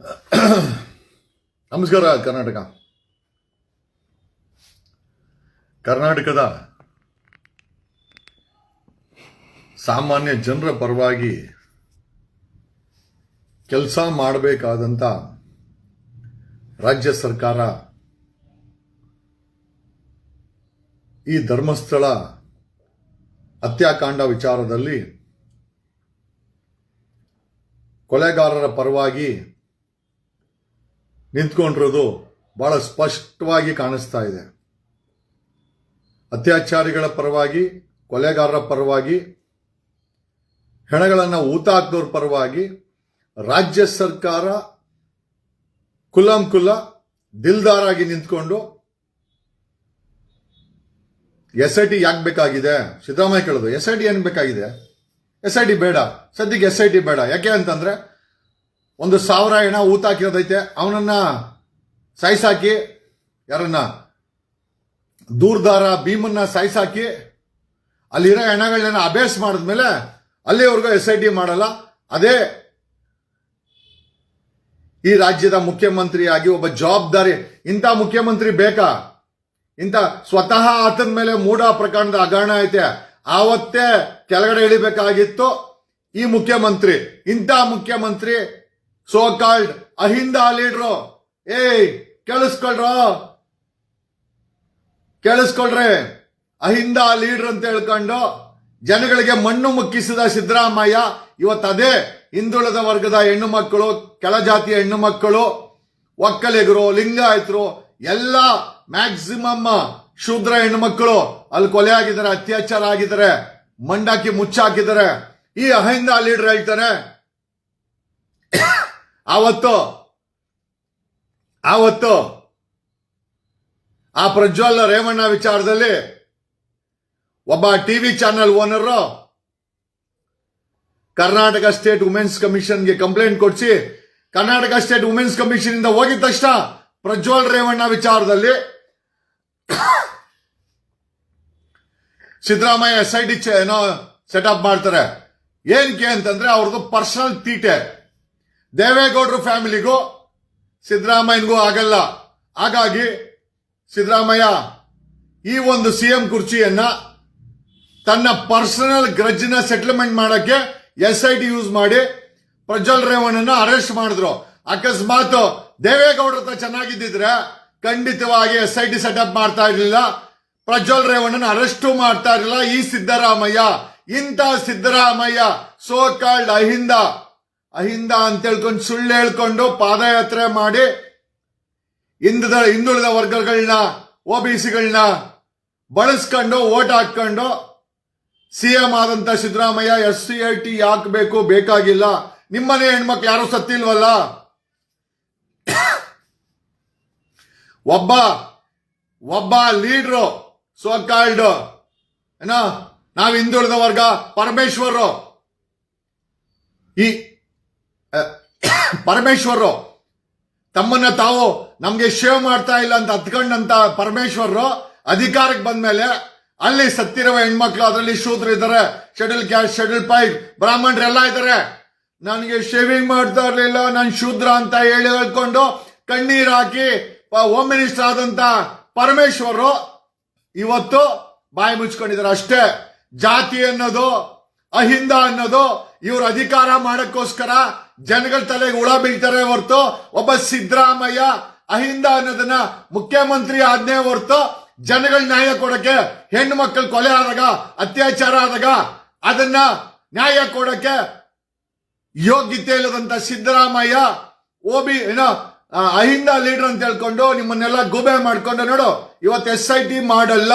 ನಮಸ್ಕಾರ, ಕರ್ನಾಟಕ. ಕರ್ನಾಟಕದ ಸಾಮಾನ್ಯ ಜನರ ಪರವಾಗಿ ಕೆಲಸ ಮಾಡಬೇಕಾದಂಥ ರಾಜ್ಯ ಸರ್ಕಾರ ಈ ಧರ್ಮಸ್ಥಳ ಹತ್ಯಾಕಾಂಡ ವಿಚಾರದಲ್ಲಿ ಕೊಲೆಗಾರರ ಪರವಾಗಿ ನಿಂತ್ಕೊಂಡಿರೋದು ಬಹಳ ಸ್ಪಷ್ಟವಾಗಿ ಕಾಣಿಸ್ತಾ ಇದೆ. ಅತ್ಯಾಚಾರಿಗಳ ಪರವಾಗಿ, ಕೊಲೆಗಾರರ ಪರವಾಗಿ, ಹೆಣಗಳನ್ನು ಊತ ಪರವಾಗಿ, ರಾಜ್ಯ ಸರ್ಕಾರ ಕುಲಂ ಕುಲ ದಿಲ್ದಾರಾಗಿ ನಿಂತ್ಕೊಂಡು ಎಸ್ ಐ ಟಿ ಯಾಕೆ ಬೇಕಾಗಿದೆ ಸಿದ್ದರಾಮಯ್ಯ ಕೇಳೋದು ಎಸ್ ಐ ಟಿ ಏನು ಬೇಕಾಗಿದೆ? ಎಸ್ ಐ ಟಿ ಬೇಡ. ಸದ್ಯಕ್ಕೆ ಎಸ್ ಐ ಟಿ ಬೇಡ. ಯಾಕೆ ಅಂತಂದ್ರೆ ಒಂದು ಸಾವಿರ ಹೆಣ ಊತ ಹಾಕಿರೋದೈತೆ, ಅವನನ್ನ ಸಾಯಿಸಾಕಿ ಯಾರನ್ನ? ದೂರ್ದಾರ ಭೀಮನ್ನ ಸಾಯಿಸಾಕಿ ಅಲ್ಲಿರೋ ಹೆಣಗಳನ್ನ ಅಭ್ಯಾಸ ಮಾಡಿದ್ಮೇಲೆ ಅಲ್ಲಿವರೆಗೂ ಎಸ್ ಐ ಟಿ ಮಾಡಲ್ಲ. ಅದೇ ಈ ರಾಜ್ಯದ ಮುಖ್ಯಮಂತ್ರಿಯಾಗಿ ಒಬ್ಬ ಜವಾಬ್ದಾರಿ. ಇಂಥ ಮುಖ್ಯಮಂತ್ರಿ ಬೇಕಾ? ಇಂಥ ಸ್ವತಃ ಆತನ ಮೇಲೆ ಮೂಢ ಪ್ರಕರಣದ ಹಗರಣ ಐತೆ. ಆವತ್ತೇ ಕೆಳಗಡೆ ಇಳಿಬೇಕಾಗಿತ್ತು ಈ ಮುಖ್ಯಮಂತ್ರಿ. ಇಂಥ ಮುಖ್ಯಮಂತ್ರಿ ಸೋ ಕಾಲ್ಡ್ ಅಹಿಂದ ಲೀಡ್ರು ಏಯ್ ಕೇಳಿಸ್ಕೊಳ್ರ? ಕೇಳಿಸ್ಕೊಳ್ರಿ? ಅಹಿಂದ ಲೀಡರ್ ಅಂತ ಹೇಳ್ಕೊಂಡು ಜನಗಳಿಗೆ ಮಣ್ಣು ಮುಕ್ಕಿಸಿದ ಸಿದ್ದರಾಮಯ್ಯ ಇವತ್ತು ಅದೇ ಹಿಂದುಳಿದ ವರ್ಗದ ಹೆಣ್ಣು ಮಕ್ಕಳು ಕೆಳಜಾತಿಯ ಹೆಣ್ಣು ಮಕ್ಕಳು, ಒಕ್ಕಲಿಗರು, ಲಿಂಗಾಯತರು, ಎಲ್ಲ ಮ್ಯಾಕ್ಸಿಮಮ್ ಶೂದ್ರ ಹೆಣ್ಣು ಮಕ್ಕಳು ಅಲ್ಲಿ ಕೊಲೆ ಆಗಿದ್ದಾರೆ, ಅತ್ಯಾಚಾರ ಆಗಿದ್ದಾರೆ ಮಂಡಾಕಿ ಮುಚ್ಚಾಕಿದ್ದಾರೆ. ಈ ಅಹಿಂದ ಲೀಡರ್ ಹೇಳ್ತಾನೆ ಆವತ್ತು ಆವತ್ತು ಆ ಪ್ರಜ್ವಲ್ ರೇವಣ್ಣ ವಿಚಾರದಲ್ಲಿ ಒಬ್ಬ TV channel owner Karnataka state women's ಕಮಿಷನ್ಗೆ complaint ಕೊಡಿಸಿ, ಕರ್ನಾಟಕ ಸ್ಟೇಟ್ ವುಮೆನ್ಸ್ ಕಮಿಷನ್ ಇಂದ ಹೋಗಿದ ತಕ್ಷಣ ಪ್ರಜ್ವಲ್ ರೇವಣ್ಣ ವಿಚಾರದಲ್ಲಿ ಸಿದ್ದರಾಮಯ್ಯ ಎಸ್ ಐ ಡಿ ಏನೋ ಸೆಟಪ್ ಮಾಡ್ತಾರೆ. ಏನಕ್ಕೆ ಅಂತಂದ್ರೆ ಅವ್ರದ್ದು ಪರ್ಸನಲ್ ತೀಟೆ. ದೇವೇಗೌಡರ ಫ್ಯಾಮಿಲಿಗೂ ಸಿದ್ದರಾಮಯ್ಯನಿಗೂ ಆಗಲ್ಲ. ಹಾಗಾಗಿ ಸಿದ್ದರಾಮಯ್ಯ ಈ ಒಂದು ಸಿಎಂ ಕುರ್ಚಿಯನ್ನ ತನ್ನ ಪರ್ಸನಲ್ ಗ್ರಜ್ನ ಸೆಟಲ್ಮೆಂಟ್ ಮಾಡಕ್ಕೆ ಎಸ್ ಐ ಟಿ ಯೂಸ್ ಮಾಡಿ ಪ್ರಜ್ವಲ್ ರೇವಣ್ಣನ ಅರೆಸ್ಟ್ ಮಾಡಿದ್ರು. ಅಕಸ್ಮಾತ್ ದೇವೇಗೌಡರ ಹತ್ರ ಚೆನ್ನಾಗಿದ್ದಿದ್ರೆ ಖಂಡಿತವಾಗಿ ಎಸ್ ಐ ಟಿ ಸೆಟಪ್ ಮಾಡ್ತಾ ಇರಲಿಲ್ಲ. ಪ್ರಜ್ವಲ್ ರೇವಣ್ಣನ ಅರೆಸ್ಟ್ ಮಾಡ್ತಾ ಇರಲಿಲ್ಲ. ಈ ಸಿದ್ದರಾಮಯ್ಯ, ಇಂಥ ಸಿದ್ದರಾಮಯ್ಯ ಸೋ ಕಾಲ್ಡ್ ಅಹಿಂದ ಅಹಿಂದ ಅಂತ ಹೇಳ್ಕೊಂಡು ಸುಳ್ಳು ಹೇಳ್ಕೊಂಡು ಪಾದಯಾತ್ರೆ ಮಾಡಿ ಹಿಂದದ ಹಿಂದುಳಿದ ವರ್ಗಗಳನ್ನ ಒ ಬಿ ಸಿಗಳನ್ನ ಬಳಸ್ಕೊಂಡು, ಓಟ್ ಹಾಕೊಂಡು ಸಿಎಂ ಆದಂತ Siddaramaiah S C I T ಹಾಕಬೇಕು ಬೇಕಾಗಿಲ್ಲ. ನಿಮ್ಮನೆ ಹೆಣ್ಮಕ್ಳು ಯಾರು ಸತ್ತಿಲ್ವಲ್ಲ? ಒಬ್ಬ ಒಬ್ಬ ಲೀಡ್ರು ಸೋ ಕಾಲ್ಡ್ ಏನ, ನಾವ್ ಹಿಂದುಳಿದ ವರ್ಗ ಪರಮೇಶ್ವರ್ ಈ ಅಹ್, ಪರಮೇಶ್ವರ್ ತಮ್ಮನ್ನ ತಾವು ನಮಗೆ ಶೇವ್ ಮಾಡ್ತಾ ಇಲ್ಲ ಅಂತ ಹತ್ಕೊಂಡಂತ ಪರಮೇಶ್ವರರು ಅಧಿಕಾರಕ್ಕೆ ಬಂದ್ಮೇಲೆ ಅಲ್ಲಿ ಸತ್ತಿರುವ ಹೆಣ್ಮಕ್ಳು ಅದರಲ್ಲಿ ಶೂದ್ರ ಇದ್ದಾರೆ ಶೆಡ್ಯೂಲ್ ಕ್ಯಾಸ್ಟ್ ಶೆಡ್ಯೂಲ್ ಪೈಪ್ ಬ್ರಾಹ್ಮಣರೆಲ್ಲ ಇದ್ದಾರೆ ನನಗೆ ಶೇವಿಂಗ್ ಮಾಡ್ತಾ ಇರಲಿಲ್ಲ ನಾನು ಶೂದ್ರ ಅಂತ ಹೇಳಿ ಹೇಳ್ಕೊಂಡು ಕಣ್ಣೀರು ಹಾಕಿ ಹೋಮ್ ಮಿನಿಸ್ಟರ್ ಆದಂತ ಪರಮೇಶ್ವರ್ ಇವತ್ತು ಬಾಯಿ ಮುಚ್ಕೊಂಡಿದ್ದಾರೆ ಅಷ್ಟೇ ಜಾತಿ ಅನ್ನೋದು ಅಹಿಂದ ಅನ್ನೋದು ಇವರು ಅಧಿಕಾರ ಮಾಡಕ್ಕೋಸ್ಕರ ಜನಗಳ ತಲೆಗೆ ಹುಳ ಬೀಳ್ತಾರೆ ಹೊರತು ಒಬ್ಬ ಸಿದ್ದರಾಮಯ್ಯ ಅಹಿಂದ ಅನ್ನೋದನ್ನ ಮುಖ್ಯಮಂತ್ರಿ ಆಜ್ಞೆ ಹೊರತು ಜನಗಳ ನ್ಯಾಯ ಕೊಡಕ್ಕೆ, ಹೆಣ್ಣು ಮಕ್ಕಳು ಕೊಲೆ ಆದಾಗ, ಅತ್ಯಾಚಾರ ಆದಾಗ ಅದನ್ನ ನ್ಯಾಯ ಕೊಡಕ್ಕೆ ಯೋಗ್ಯತೆ ಇಲ್ಲದಂತ ಸಿದ್ದರಾಮಯ್ಯ, ಓಬಿ ಏನೋ ಅಹಿಂದ ಲೀಡರ್ ಅಂತ ಹೇಳ್ಕೊಂಡು ನಿಮ್ಮನ್ನೆಲ್ಲ ಗುಬೆ ಮಾಡ್ಕೊಂಡು ನೋಡು, ಇವತ್ತು ಎಸ್ ಐ ಟಿ ಮಾಡಲ್ಲ.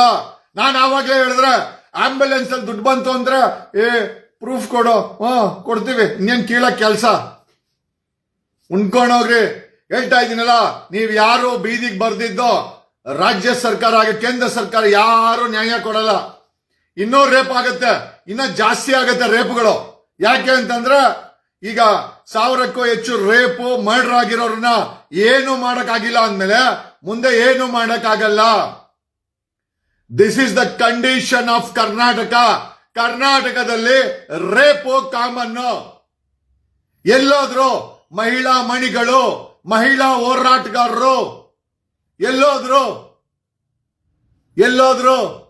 ನಾನು ಆವಾಗಲೇ ಹೇಳಿದ್ರೆ ಆಂಬ್ಯುಲೆನ್ಸ್ ಅಲ್ಲಿ ದುಡ್ಡು ಬಂತು ಅಂದ್ರೆ, ಏ ಪ್ರೂಫ್ ಕೊಡು ಹ್ಮ್ ಕೊಡ್ತೀವಿ. ಇನ್ನೇನು ಕೀಳ ಕೆಲಸ? ಉಣ್ಕೊಂಡೋಗ್ರಿ ಹೇಳ್ತಾ ಇದ್ದೀನಲ್ಲ, ನೀವು ಯಾರು ಬೀದಿಗೆ ಬರ್ದಿದ್ದೋ, ರಾಜ್ಯ ಸರ್ಕಾರ ಆಗ ಕೇಂದ್ರ ಸರ್ಕಾರ ಯಾರು ನ್ಯಾಯ ಕೊಡಲ್ಲ. ಇನ್ನೂ ರೇಪ್ ಆಗುತ್ತೆ. ಇನ್ನ ಜಾಸ್ತಿ ಆಗುತ್ತೆ ರೇಪ್ಗಳು. ಯಾಕೆ ಅಂತಂದ್ರೆ, ಈಗ ಸಾವಿರಕ್ಕೂ ಹೆಚ್ಚು ರೇಪು ಮರ್ಡರ್ ಆಗಿರೋರನ್ನ ಏನು ಮಾಡಕ್ಕಾಗಿಲ್ಲ ಅಂದ್ಮೇಲೆ, ಮುಂದೆ ಏನು ಮಾಡಕ್ಕಾಗಲ್ಲ. This is the condition of Karnataka ಕರ್ನಾಟಕದಲ್ಲಿ ರೇಪು ಕಾಮನ್ನು. ಎಲ್ಲೋದ್ರು ಮಹಿಳಾ ಮಣಿಗಳು, ಮಹಿಳಾ ಹೋರಾಟಗಾರರು, ಎಲ್ಲೋದ್ರು ಎಲ್ಲೋದ್ರು